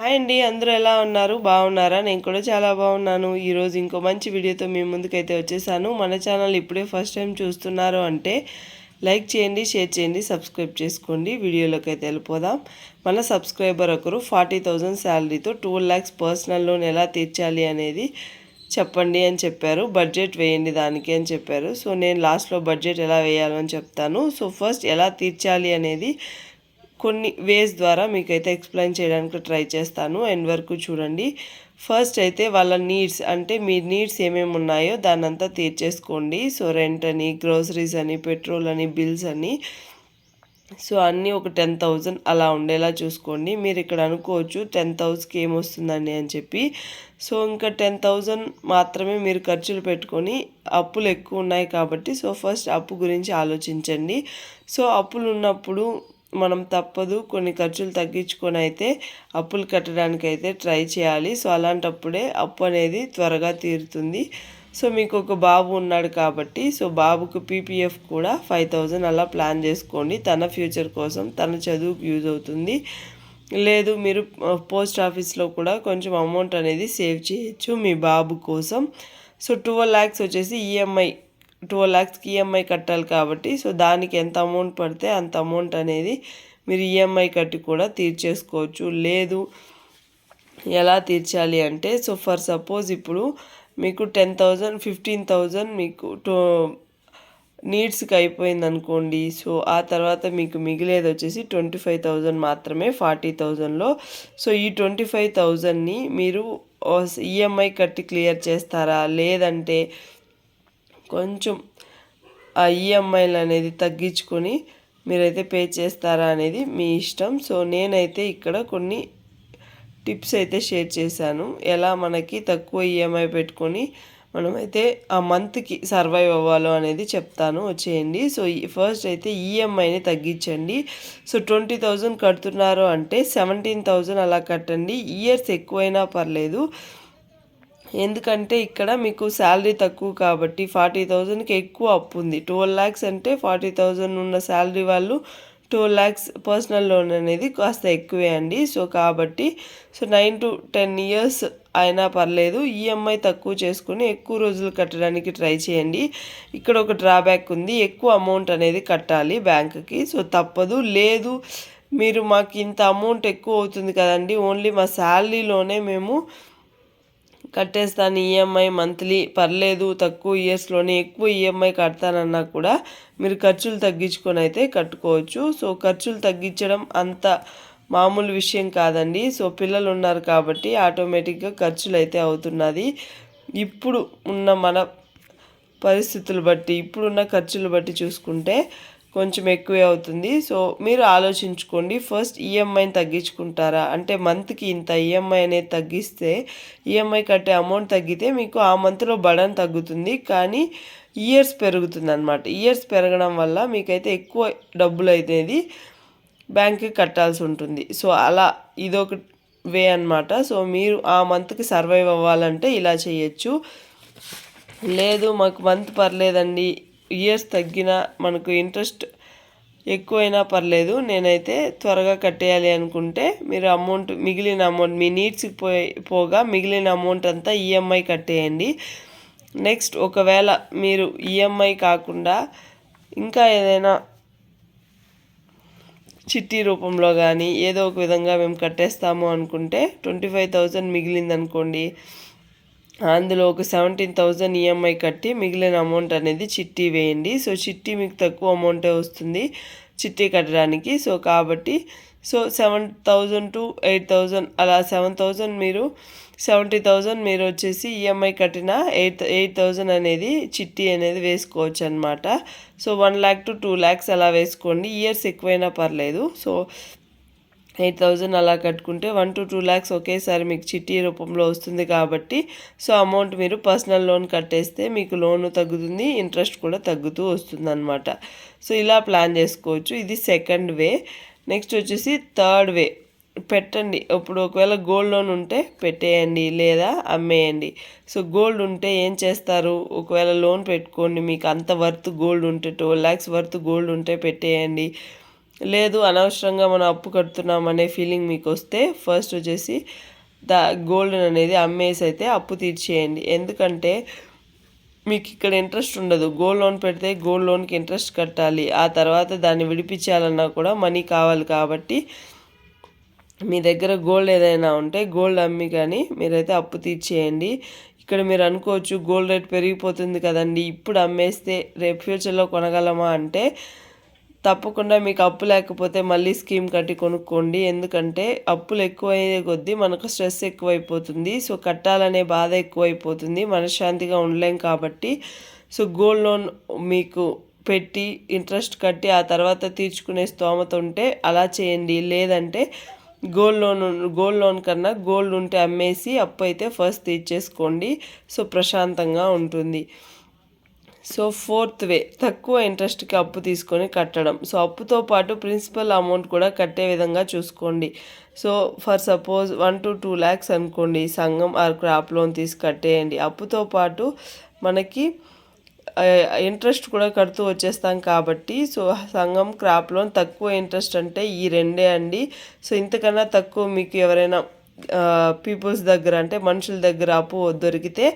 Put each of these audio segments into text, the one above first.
Hi అండి అందరూ ఎలా ఉన్నారు? బాగున్నారా? నేను కూడా చాలా బాగున్నాను. ఈరోజు ఇంకో మంచి వీడియోతో మీ ముందుకైతే వచ్చేసాను. మన ఛానల్ ఇప్పుడే ఫస్ట్ టైం చూస్తున్నారు అంటే లైక్ చేయండి షేర్ చేయండి సబ్స్క్రైబ్ చేసుకోండి. వీడియోలోకి అయితే వెళ్ళిపోదాం. మన సబ్స్క్రైబర్ ఒకరు ఫార్టీ థౌజండ్ శాలరీతో టూ ల్యాక్స్ పర్సనల్ లోన్ ఎలా తీర్చాలి అనేది చెప్పండి అని చెప్పారు. బడ్జెట్ వేయండి దానికి అని చెప్పారు. సో నేను లాస్ట్లో బడ్జెట్ ఎలా వేయాలని చెప్తాను. సో ఫస్ట్ ఎలా తీర్చాలి అనేది కొన్ని వేస్ ద్వారా మీకైతే ఎక్స్ప్లెయిన్ చేయడానికి ట్రై చేస్తాను. ఎండ్ వరకు చూడండి. ఫస్ట్ అయితే వాళ్ళ నీడ్స్ అంటే మీ నీడ్స్ ఏమేమి ఉన్నాయో దానంతా తీర్చేసుకోండి. సో రెంట్ అని గ్రోసరీస్ అని పెట్రోల్ అని బిల్స్ అని. సో అన్నీ ఒక టెన్ థౌజండ్ అలా ఉండేలా చూసుకోండి. మీరు ఇక్కడ అనుకోవచ్చు టెన్ థౌజండ్కి ఏమొస్తుందండి అని చెప్పి. సో ఇంకా టెన్ థౌజండ్ మాత్రమే మీరు ఖర్చులు పెట్టుకొని అప్పులు ఎక్కువ ఉన్నాయి కాబట్టి సో ఫస్ట్ అప్పు గురించి ఆలోచించండి. సో అప్పులు ఉన్నప్పుడు మనం తప్పదు కొన్ని ఖర్చులు తగ్గించుకొని అయితే అప్పులు కట్టడానికి అయితే ట్రై చేయాలి. సో అలాంటప్పుడే అప్పు అనేది త్వరగా తీరుతుంది. సో మీకు ఒక బాబు ఉన్నాడు కాబట్టి సో బాబుకు పీపీఎఫ్ కూడా ఫైవ్ థౌజండ్ అలా ప్లాన్ చేసుకోండి. తన ఫ్యూచర్ కోసం తన చదువుకు యూజ్ అవుతుంది. లేదు మీరు పోస్ట్ ఆఫీస్లో కూడా కొంచెం అమౌంట్ అనేది సేవ్ చేయొచ్చు మీ బాబు కోసం. సో ట్వెల్వ్ ల్యాక్స్ వచ్చేసి ఈఎంఐ ట్వెల్వ్ ల్యాక్స్కి ఈఎంఐ కట్టాలి కాబట్టి సో దానికి ఎంత అమౌంట్ పడితే అంత అమౌంట్ అనేది మీరు ఈఎంఐ కట్టి కూడా తీర్చేసుకోవచ్చు. లేదు ఎలా తీర్చాలి అంటే సో ఫర్ సపోజ్ ఇప్పుడు మీకు టెన్ థౌజండ్ ఫిఫ్టీన్ థౌజండ్ మీకు టూ నీడ్స్కి అయిపోయింది అనుకోండి సో ఆ తర్వాత మీకు మిగిలేది వచ్చేసి ట్వంటీ ఫైవ్ థౌజండ్ మాత్రమే ఫార్టీ థౌజండ్లో సో ఈ ట్వంటీ ఫైవ్ థౌజండ్ని మీరు uh, ఈఎంఐ కట్టి క్లియర్ చేస్తారా? లేదంటే కొంచెం ఆ ఈఎంఐలు అనేది తగ్గించుకొని మీరైతే పే చేస్తారా అనేది మీ ఇష్టం. సో నేనైతే ఇక్కడ కొన్ని టిప్స్ అయితే షేర్ చేశాను. ఎలా మనకి తక్కువ ఈఎంఐ పెట్టుకొని మనమైతే ఆ మంత్కి సర్వైవ్ అవ్వాలో అనేది చెప్తాను. వచ్చేయండి. సో ఫస్ట్ అయితే ఈఎంఐని తగ్గించండి. సో ట్వంటీ థౌజండ్ కడుతున్నారు అంటే సెవెంటీన్ థౌజండ్ అలా కట్టండి. ఇయర్స్ ఎక్కువైనా పర్లేదు. ఎందుకంటే ఇక్కడ మీకు శాలరీ తక్కువ కాబట్టి ఫార్టీ థౌజండ్కి ఎక్కువ అప్పు ఉంది. ట్వెల్వ్ ల్యాక్స్ అంటే ఫార్టీ థౌజండ్ ఉన్న శాలరీ వాళ్ళు టూ ల్యాక్స్ పర్సనల్ లోన్ అనేది కాస్త ఎక్కువే అండి. సో కాబట్టి so nine to ten years అయినా పర్లేదు ఈఎంఐ తక్కువ చేసుకుని ఎక్కువ రోజులు కట్టడానికి ట్రై చేయండి. ఇక్కడ ఒక డ్రాబ్యాక్ ఉంది ఎక్కువ అమౌంట్ అనేది కట్టాలి బ్యాంక్కి. సో తప్పదు లేదు మీరు మాకు ఇంత అమౌంట్ ఎక్కువ అవుతుంది కదండి ఓన్లీ మా శాలరీలోనే మేము కట్టేస్తాను ఈఎంఐ మంత్లీ పర్లేదు తక్కువ ఇయర్స్లోనే ఎక్కువ ఈఎంఐ కడతానన్నా కూడా మీరు ఖర్చులు తగ్గించుకొని అయితే కట్టుకోవచ్చు. సో ఖర్చులు తగ్గించడం అంత మామూలు విషయం కాదండి. సో పిల్లలు ఉన్నారు కాబట్టి ఆటోమేటిక్గా ఖర్చులు అయితే అవుతున్నది. ఇప్పుడు ఉన్న మన పరిస్థితులు బట్టి ఇప్పుడున్న ఖర్చులు బట్టి చూసుకుంటే కొంచెం ఎక్కువే అవుతుంది. సో మీరు ఆలోచించుకోండి. ఫస్ట్ ఈఎంఐని తగ్గించుకుంటారా? అంటే మంత్కి ఇంత ఈఎంఐ అనేది తగ్గిస్తే ఈఎంఐ కట్టే అమౌంట్ తగ్గితే మీకు ఆ మంత్లో బడన్ తగ్గుతుంది. కానీ ఇయర్స్ పెరుగుతుంది అనమాట ఇయర్స్ పెరగడం వల్ల మీకైతే ఎక్కువ డబ్బులు అనేది బ్యాంక్కి కట్టాల్సి ఉంటుంది. సో అలా ఇదొక వే అనమాట సో మీరు ఆ మంత్కి సర్వైవ్ అవ్వాలంటే ఇలా చేయొచ్చు. లేదు మాకు మంత్ పర్లేదండి ఇయర్స్ తగ్గినా మనకు ఇంట్రెస్ట్ ఎక్కువైనా పర్లేదు. నేనైతే త్వరగా కట్టేయాలి అనుకుంటే మీరు అమౌంట్ మిగిలిన అమౌంట్ మీ నీడ్స్కి పోయి పోగా మిగిలిన అమౌంట్ అంతా ఈఎంఐ కట్టేయండి. నెక్స్ట్ ఒకవేళ మీరు ఈఎంఐ కాకుండా ఇంకా ఏదైనా చిట్టి రూపంలో కానీ ఏదో ఒక విధంగా మేము కట్టేస్తాము అనుకుంటే ట్వంటీ ఫైవ్ థౌజండ్ మిగిలిందనుకోండి. అందులో ఒక సెవెంటీన్ థౌజండ్ ఈఎంఐ కట్టి మిగిలిన అమౌంట్ అనేది చిట్టి వేయండి. సో చిట్టి మీకు తక్కువ అమౌంటే వస్తుంది. చిట్టి కట్టడానికి. సో కాబట్టి so seven thousand to eight thousand అలా సెవెన్ థౌజండ్ మీరు సెవెంటీ థౌజండ్ మీరు వచ్చేసి ఈఎంఐ కట్టిన ఎయిట్ ఎయిట్ థౌజండ్ అనేది చిట్టి అనేది వేసుకోవచ్చు అనమాట so one lakh to two lakhs అలా వేసుకోండి. ఇయర్స్ ఎక్కువైనా పర్లేదు. సో ఎయిట్ థౌజండ్ అలా కట్టుకుంటే వన్ టు టూ ల్యాక్స్ ఒకేసారి మీకు చిట్టి రూపంలో వస్తుంది కాబట్టి సో అమౌంట్ మీరు పర్సనల్ లోన్ కట్టేస్తే మీకు లోన్ తగ్గుతుంది ఇంట్రెస్ట్ కూడా తగ్గుతూ వస్తుంది అనమాట సో ఇలా ప్లాన్ చేసుకోవచ్చు. ఇది సెకండ్ వే. నెక్స్ట్ వచ్చేసి థర్డ్ వే. పెట్టండి. ఇప్పుడు ఒకవేళ గోల్డ్ లోన్ ఉంటే పెట్టేయండి లేదా అమ్మేయండి. సో గోల్డ్ ఉంటే ఏం చేస్తారు? ఒకవేళ లోన్ పెట్టుకోండి మీకు అంత వర్త్ గోల్డ్ ఉంటే టూ ల్యాక్స్ వర్త్ గోల్డ్ ఉంటే పెట్టేయండి. లేదు అనవసరంగా మనం అప్పు కడుతున్నాం అనే ఫీలింగ్ మీకు వస్తే ఫస్ట్ వచ్చేసి దా గోల్డ్ అనేది అమ్మేసి అయితే అప్పు తీర్చేయండి. ఎందుకంటే మీకు ఇక్కడ ఇంట్రెస్ట్ ఉండదు. గోల్డ్ లోన్ పెడితే గోల్డ్ లోన్కి ఇంట్రెస్ట్ కట్టాలి. ఆ తర్వాత దాన్ని విడిపించాలన్నా కూడా మనీ కావాలి కాబట్టి మీ దగ్గర గోల్డ్ ఏదైనా ఉంటే గోల్డ్ అమ్మి కానీ మీరైతే అప్పు తీర్చేయండి. ఇక్కడ మీరు అనుకోవచ్చు గోల్డ్ రేట్ పెరిగిపోతుంది కదండి. ఇప్పుడు అమ్మేస్తే రేపు ఫ్యూచర్లో కొనగలమా అంటే తప్పకుండా మీకు అప్పు లేకపోతే మళ్ళీ స్కీమ్ కట్టి కొనుక్కోండి. ఎందుకంటే అప్పులు ఎక్కువయ్యే కొద్దీ మనకు స్ట్రెస్ ఎక్కువైపోతుంది. సో కట్టాలనే బాధ ఎక్కువైపోతుంది. మనశ్శాంతిగా ఉండలేం కాబట్టి. సో గోల్డ్ లోన్ మీకు పెట్టి ఇంట్రెస్ట్ కట్టి ఆ తర్వాత తీర్చుకునే స్తోమత ఉంటే అలా చేయండి. లేదంటే గోల్డ్ లోన్ గోల్డ్ లోన్ కన్నా గోల్డ్ ఉంటే అమ్మేసి అప్పు అయితే ఫస్ట్ తీర్చేసుకోండి. సో ప్రశాంతంగా ఉంటుంది. సో ఫోర్త్ వే తక్కువ ఇంట్రెస్ట్కి అప్పు తీసుకొని కట్టడం. సో అప్పుతో పాటు ప్రిన్సిపల్ అమౌంట్ కూడా కట్టే విధంగా చూసుకోండి. So for suppose one to two lakhs అనుకోండి సంఘం ఆర్ క్రాప్ లోన్ తీసి కట్టేయండి. అప్పుతో పాటు మనకి ఇంట్రెస్ట్ కూడా కడుతూ వచ్చేస్తాం కాబట్టి సో సంఘం క్రాప్ లోన్ తక్కువ ఇంట్రెస్ట్ అంటే ఈ రెండే అండి. సో ఇంతకన్నా తక్కువ మీకు ఎవరైనా పీపుల్స్ దగ్గర అంటే మనుషుల దగ్గర అప్పు దొరికితే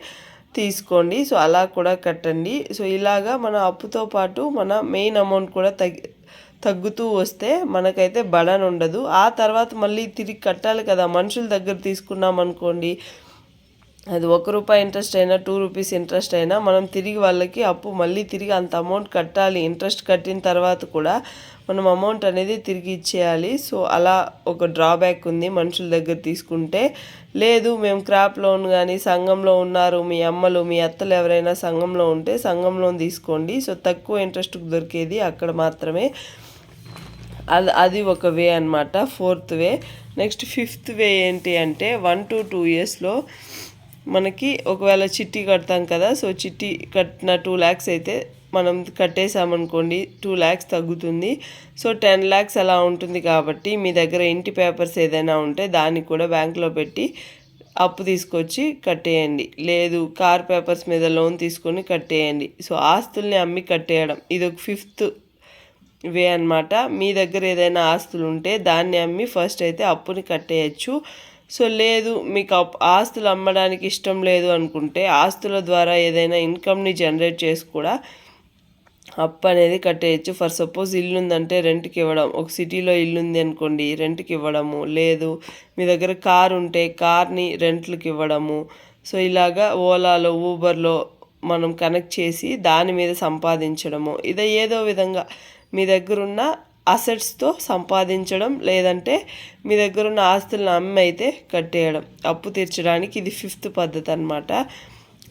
తీసుకోండి. సో అలా కూడా కట్టండి. సో ఇలాగా మన అప్పుతో పాటు మన మెయిన్ అమౌంట్ కూడా తగ్గి తగ్గుతూ వస్తే మనకైతే బడన్ ఉండదు ఆ తర్వాత మళ్ళీ తిరిగి కట్టాలి కదా. మనుషుల దగ్గర తీసుకున్నాం అనుకోండి అది ఒక రూపాయి ఇంట్రెస్ట్ అయినా టూ రూపీస్ ఇంట్రెస్ట్ అయినా మనం తిరిగి వాళ్ళకి అప్పు మళ్ళీ తిరిగి అంత అమౌంట్ కట్టాలి. ఇంట్రెస్ట్ కట్టిన తర్వాత కూడా మనం అమౌంట్ అనేది తిరిగి ఇచ్చేయాలి. సో అలా ఒక డ్రాబ్యాక్ ఉంది మనుషుల దగ్గర తీసుకుంటే. లేదు మేము క్రాప్ లోన్ కానీ సంఘంలో ఉన్నారు మీ అమ్మలు మీ అత్తలు ఎవరైనా సంఘంలో ఉంటే సంఘం లోన్ తీసుకోండి. సో తక్కువ ఇంట్రెస్ట్కి దొరికేది అక్కడ మాత్రమే. అది అది ఒక వే అనమాట fourth way. Next fifth way ఏంటి అంటే వన్ టు టూ ఇయర్స్లో మనకి ఒకవేళ చిట్టి కడతాం కదా సో చిట్టి కట్టిన టూ ల్యాక్స్ అయితే మనం కట్టేసామనుకోండి టూ ల్యాక్స్ తగ్గుతుంది. సో టెన్ ల్యాక్స్ అలా ఉంటుంది కాబట్టి మీ దగ్గర ఇంటి పేపర్స్ ఏదైనా ఉంటే దాన్ని కూడా బ్యాంక్లో పెట్టి అప్పు తీసుకొచ్చి కట్టేయండి. లేదు కార్ పేపర్స్ మీద లోన్ తీసుకొని కట్టేయండి. సో ఆస్తుల్ని అమ్మి కట్టేయడం ఇది ఒక ఫిఫ్త్ వే అనమాట మీ దగ్గర ఏదైనా ఆస్తులు ఉంటే దాన్ని అమ్మి ఫస్ట్ అయితే అప్పుని కట్టేయచ్చు. సో లేదు మీకు ఆస్తులు అమ్మడానికి ఇష్టం లేదు అనుకుంటే ఆస్తుల ద్వారా ఏదైనా ఇన్కమ్ని జనరేట్ చేసి కూడా అప్పు అనేది కట్టేయచ్చు. ఫర్ సపోజ్ ఇల్లు ఉందంటే రెంట్కి ఇవ్వడం ఒక సిటీలో ఇల్లు ఉంది అనుకోండి రెంట్కి ఇవ్వడము లేదు మీ దగ్గర కార్ ఉంటే కార్ని రెంట్లకు ఇవ్వడము. సో ఇలాగా ఓలాలో ఊబర్లో మనం కనెక్ట్ చేసి దాని మీద సంపాదించడము. ఇదే ఏదో విధంగా మీ దగ్గరున్న అసెట్స్తో సంపాదించడం లేదంటే మీ దగ్గర ఉన్న ఆస్తులను అమ్మి అయితే కట్టేయడం. అప్పు తీర్చడానికి ఇది ఫిఫ్త్ పద్ధతి అనమాట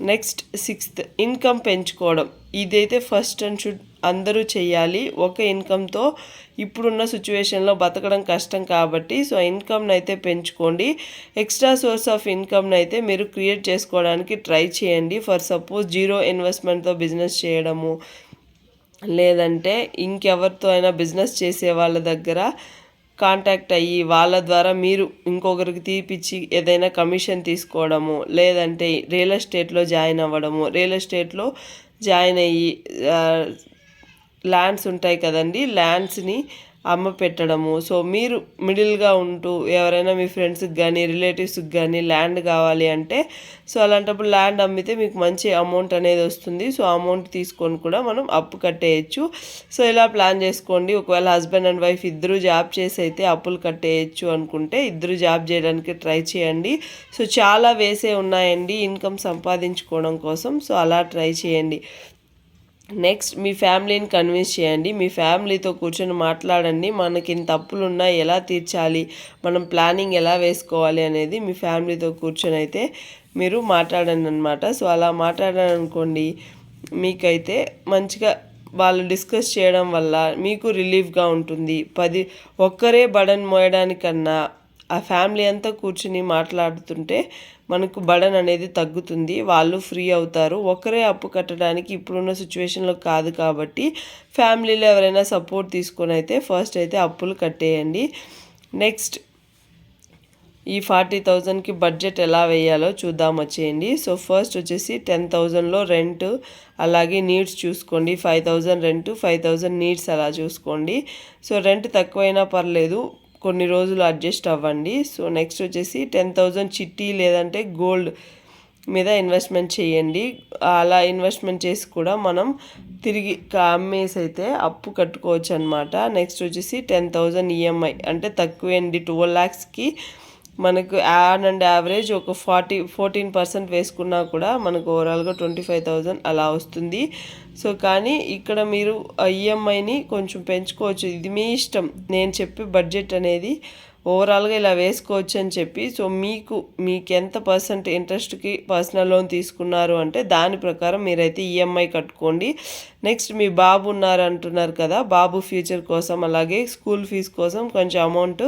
నెక్స్ట్ సిక్స్త్ ఇన్కమ్ పెంచుకోవడం. ఇదైతే ఫస్ట్ అండ్ షుడ్ అందరూ చేయాలి. ఒక ఇన్కమ్తో ఇప్పుడున్న సిచ్యువేషన్లో బతకడం కష్టం కాబట్టి సో ఇన్కమ్ని అయితే పెంచుకోండి. ఎక్స్ట్రా సోర్స్ ఆఫ్ ఇన్కమ్ని అయితే మీరు క్రియేట్ చేసుకోవడానికి ట్రై చేయండి. ఫర్ సపోజ్ జీరో ఇన్వెస్ట్మెంట్తో బిజినెస్ చేయడము. లేదంటే ఇంకెవరితో అయినా బిజినెస్ చేసే వాళ్ళ దగ్గర కాంటాక్ట్ అయ్యి వాళ్ళ ద్వారా మీరు ఇంకొకరికి తీపిచ్చి ఏదైనా కమిషన్ తీసుకోవడము లేదంటే రియల్ ఎస్టేట్లో జాయిన్ అవ్వడము రియల్ ఎస్టేట్లో జాయిన్ అయ్యి ల్యాండ్స్ ఉంటాయి కదండి ల్యాండ్స్ని అమ్మ పెట్టడము. సో మీరు మిడిల్గా ఉంటూ ఎవరైనా మీ ఫ్రెండ్స్కి కానీ రిలేటివ్స్కి కానీ ల్యాండ్ కావాలి అంటే సో అలాంటప్పుడు ల్యాండ్ అమ్మితే మీకు మంచి అమౌంట్ అనేది వస్తుంది. సో అమౌంట్ తీసుకొని కూడా మనం అప్పు కట్టేయచ్చు. సో ఇలా ప్లాన్ చేసుకోండి. ఒకవేళ హస్బెండ్ అండ్ వైఫ్ ఇద్దరు జాబ్ చేసి అయితే అప్పులు కట్టేయచ్చు అనుకుంటే ఇద్దరు జాబ్ చేయడానికి ట్రై చేయండి. సో చాలా వేసే ఉన్నాయండి. ఇన్కమ్ సంపాదించుకోవడం కోసం. సో అలా ట్రై చేయండి. నెక్స్ట్ మీ ఫ్యామిలీని కన్విన్స్ చేయండి. మీ ఫ్యామిలీతో కూర్చొని మాట్లాడండి. మనకి ఇంత అప్పులు ఉన్నాయి ఎలా తీర్చాలి? మనం ప్లానింగ్ ఎలా వేసుకోవాలి అనేది మీ ఫ్యామిలీతో కూర్చొని అయితే మీరు మాట్లాడండి అనమాట సో అలా మాట్లాడాలనుకోండి మీకైతే మంచిగా వాళ్ళు డిస్కస్ చేయడం వల్ల మీకు రిలీఫ్గా ఉంటుంది. పది ఒక్కరే బడన్ మోయడానికన్నా ఆ ఫ్యామిలీ అంతా కూర్చుని మాట్లాడుతుంటే మనకు బడన్ అనేది తగ్గుతుంది. వాళ్ళు ఫ్రీ అవుతారు. ఒకరే అప్పు కట్టడానికి ఇప్పుడున్న సిచ్యువేషన్లో కాదు కాబట్టి ఫ్యామిలీలో ఎవరైనా సపోర్ట్ తీసుకొని అయితే ఫస్ట్ అయితే అప్పులు కట్టేయండి. నెక్స్ట్ ఈ ఫార్టీ థౌజండ్కి బడ్జెట్ ఎలా వేయాలో చూద్దాం వచ్చేయండి. సో ఫస్ట్ వచ్చేసి టెన్ థౌజండ్లో రెంట్ అలాగే నీడ్స్ చూసుకోండి. Five thousand rent five thousand needs అలా చూసుకోండి. సో రెంట్ తక్కువైనా పర్లేదు. కొన్ని రోజులు అడ్జస్ట్ అవ్వండి. సో నెక్స్ట్ వచ్చేసి టెన్ థౌజండ్ చిట్టి లేదంటే గోల్డ్ మీద ఇన్వెస్ట్మెంట్ చేయండి. అలా ఇన్వెస్ట్మెంట్ చేసి కూడా మనం తిరిగి అమ్మేసి అయితే అప్పు కట్టుకోవచ్చు అనమాట నెక్స్ట్ వచ్చేసి టెన్ థౌజండ్ ఈఎంఐ అంటే తక్కువేండి. ట్వెల్వ్ ల్యాక్స్కి మనకు యాన్ అండ్ యావరేజ్ ఒక ఫార్టీ ఫోర్టీన్ పర్సెంట్ వేసుకున్నా కూడా మనకు ఓవరాల్గా ట్వంటీ ఫైవ్ థౌజండ్ అలా వస్తుంది. సో కానీ ఇక్కడ మీరు ఈఎంఐని కొంచెం పెంచుకోవచ్చు. ఇది మీ ఇష్టం. నేను చెప్పే బడ్జెట్ అనేది ఓవరాల్గా ఇలా వేసుకోవచ్చు అని చెప్పి సో మీకు మీకు ఎంత పర్సెంట్ ఇంట్రెస్ట్కి పర్సనల్ లోన్ తీసుకున్నారు అంటే దాని ప్రకారం మీరైతే ఈఎంఐ కట్టుకోండి. నెక్స్ట్ మీ బాబు ఉన్నారు అంటున్నారు కదా బాబు ఫ్యూచర్ కోసం అలాగే స్కూల్ ఫీజు కోసం కొంచెం అమౌంట్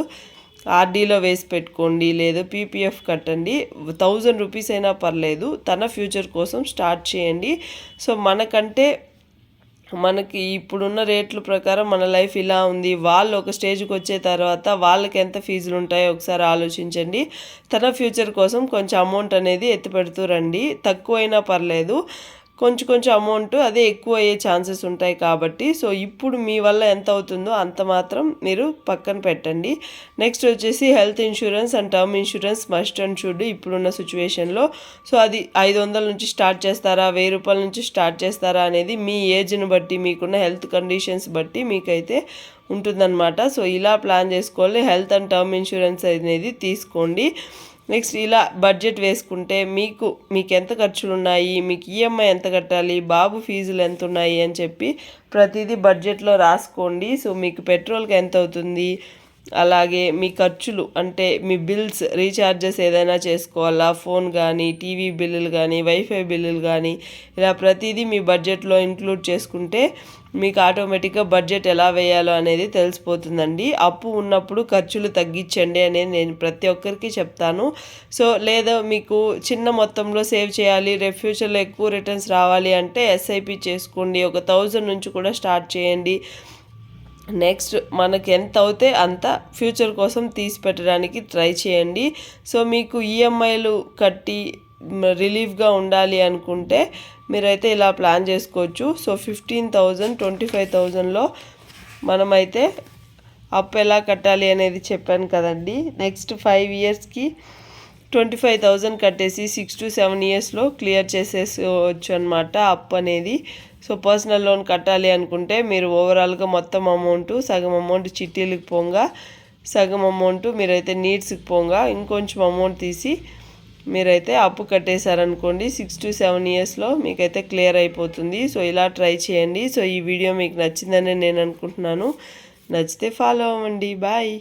ఆర్డీలో వేసి పెట్టుకోండి లేదా పీపీఎఫ్ కట్టండి. థౌజండ్ రూపీస్ అయినా పర్లేదు. తన ఫ్యూచర్ కోసం స్టార్ట్ చేయండి. సో మనకంటే మనకి ఇప్పుడున్న రేట్ల ప్రకారం మన లైఫ్ ఇలా ఉంది. వాళ్ళు ఒక స్టేజ్కి వచ్చే తర్వాత వాళ్ళకి ఎంత ఫీజులు ఉంటాయో ఒకసారి ఆలోచించండి. తన ఫ్యూచర్ కోసం కొంచెం అమౌంట్ అనేది ఎత్తి పెడుతూ రండి. తక్కువైనా పర్లేదు. కొంచెం కొంచెం అమౌంట్ అదే ఎక్కువ అయ్యే ఛాన్సెస్ ఉంటాయి కాబట్టి. సో ఇప్పుడు మీ వల్ల ఎంత అవుతుందో అంత మాత్రం మీరు పక్కన పెట్టండి. నెక్స్ట్ వచ్చేసి health insurance and term insurance must and should ఇప్పుడున్న సిచ్యువేషన్లో. సో అది ఐదు వందల నుంచి స్టార్ట్ చేస్తారా? వెయ్యి రూపాయల నుంచి స్టార్ట్ చేస్తారా? అనేది మీ ఏజ్ని బట్టి మీకున్న హెల్త్ కండిషన్స్ బట్టి మీకైతే ఉంటుందన్నమాట. సో ఇలా ప్లాన్ చేసుకోవాలి. హెల్త్ అండ్ టర్మ్ ఇన్సూరెన్స్ అనేది తీసుకోండి. నెక్స్ట్ ఇలా బడ్జెట్ వేసుకుంటే మీకు మీకు ఎంత ఖర్చులు ఉన్నాయి మీకు ఈఎంఐ ఎంత కట్టాలి బాబు ఫీజులు ఎంత ఉన్నాయి అని చెప్పి ప్రతిదీ బడ్జెట్లో రాసుకోండి. సో మీకు పెట్రోల్కి ఎంత అవుతుంది అలాగే మీ ఖర్చులు అంటే మీ బిల్స్ రీఛార్జెస్ ఏదైనా చేసుకోవాలా? ఫోన్ కానీ టీవీ బిల్లులు కానీ వైఫై బిల్లులు కానీ ఇలా ప్రతిదీ మీ బడ్జెట్లో ఇంక్లూడ్ చేసుకుంటే మీకు ఆటోమేటిక్గా బడ్జెట్ ఎలా వేయాలో అనేది తెలిసిపోతుందండి. అప్పు ఉన్నప్పుడు ఖర్చులు తగ్గించండి అనేది నేను ప్రతి ఒక్కరికి చెప్తాను. సో లేదా మీకు చిన్న మొత్తంలో సేవ్ చేయాలి రేపు ఫ్యూచర్లో ఎక్కువ రిటర్న్స్ రావాలి అంటే ఎస్ఐపి చేసుకోండి. ఒక థౌజండ్ నుంచి కూడా స్టార్ట్ చేయండి. నెక్స్ట్ మనకి ఎంత అవుతే అంత ఫ్యూచర్ కోసం తీసి పెట్టడానికి ట్రై చేయండి. సో మీకు ఈఎంఐలు కట్టి రిలీఫ్గా ఉండాలి అనుకుంటే మీరైతే ఇలా ప్లాన్ చేసుకోవచ్చు. So fifteen thousand twenty five థౌజండ్లో మనమైతే అప్పు ఎలా కట్టాలి అనేది చెప్పాను కదండి. నెక్స్ట్ ఫైవ్ ఇయర్స్కి ట్వంటీ ఫైవ్ థౌజండ్ కట్టేసి సిక్స్ టు సెవెన్ ఇయర్స్లో క్లియర్ చేసేసుకోవచ్చు అనమాట అప్ అనేది. సో పర్సనల్ లోన్ కట్టాలి అనుకుంటే మీరు ఓవరాల్గా మొత్తం అమౌంట్ సగం అమౌంట్ చిట్టీలకు పోగా సగం అమౌంట్ మీరైతే నీడ్స్కి పోగా ఇంకొంచెం అమౌంట్ తీసి మీరైతే అప్పు కట్టేశారనుకోండి సిక్స్ టు సెవెన్ ఇయర్స్లో మీకైతే క్లియర్ అయిపోతుంది. సో ఇలా ట్రై చేయండి. సో ఈ వీడియో మీకు నచ్చిందని నేను అనుకుంటున్నాను. నచ్చితే ఫాలో అవ్వండి. బాయ్